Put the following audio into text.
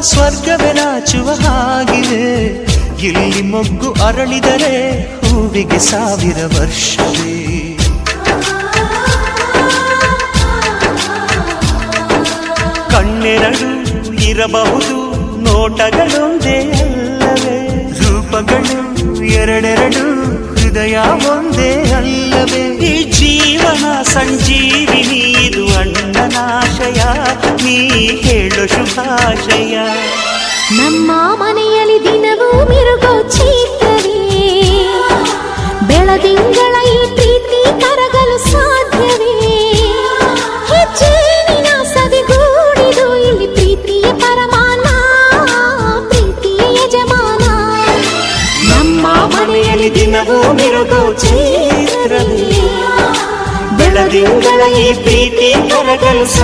ಸ್ವರ್ಗವೇ ನಾಚುವ ಹಾಗಿದೆ. ಇಲ್ಲಿ ಮೊಗ್ಗು ಅರಳಿದರೆ ಹೂವಿಗೆ ಸಾವಿರ ವರ್ಷವೇ. ಕಣ್ಣೆರಡು ಇರಬಹುದು, ನೋಟಗಳೊಂದೇ ಅಲ್ಲವೇ. ರೂಪಗಳು ಎರಡೆರಡು, ಹೃದಯ ಒಂದೇ ಅಲ್ಲವೇ. ಈ ಜೀವನ ಸಂಜೀವಿನಿ ಇದು ಅಣ್ಣನಾಶಯ ನೀ ಹೇಳು ಶುಭಾಶಯ ನಮ್ಮ ಮನೆಯಲ್ಲಿ ದಿನವೂ ಮಿರುಗೋ ಚೈತ್ರವೇ ಬೆಳದಿಂಗಳ ಈ ಪ್ರೀತಿ ಕರಗಲು ಸಾಧ್ಯವೇ ಹೆಜ್ಜೇನಿನ ಸವಿಗೂಡಿದು ಇಲ್ಲಿ ಪ್ರೀತಿಯ ಪರಮಾನ ಪ್ರೀತಿಯ ಯಜಮಾನ ನಮ್ಮ ಮನೆಯಲ್ಲಿ ದಿನವೂ ಮಿರುಗೋ ಚೈತ್ರವೇ ಬೆಳದಿಂಗಳ ಈ ಪ್ರೀತಿ de que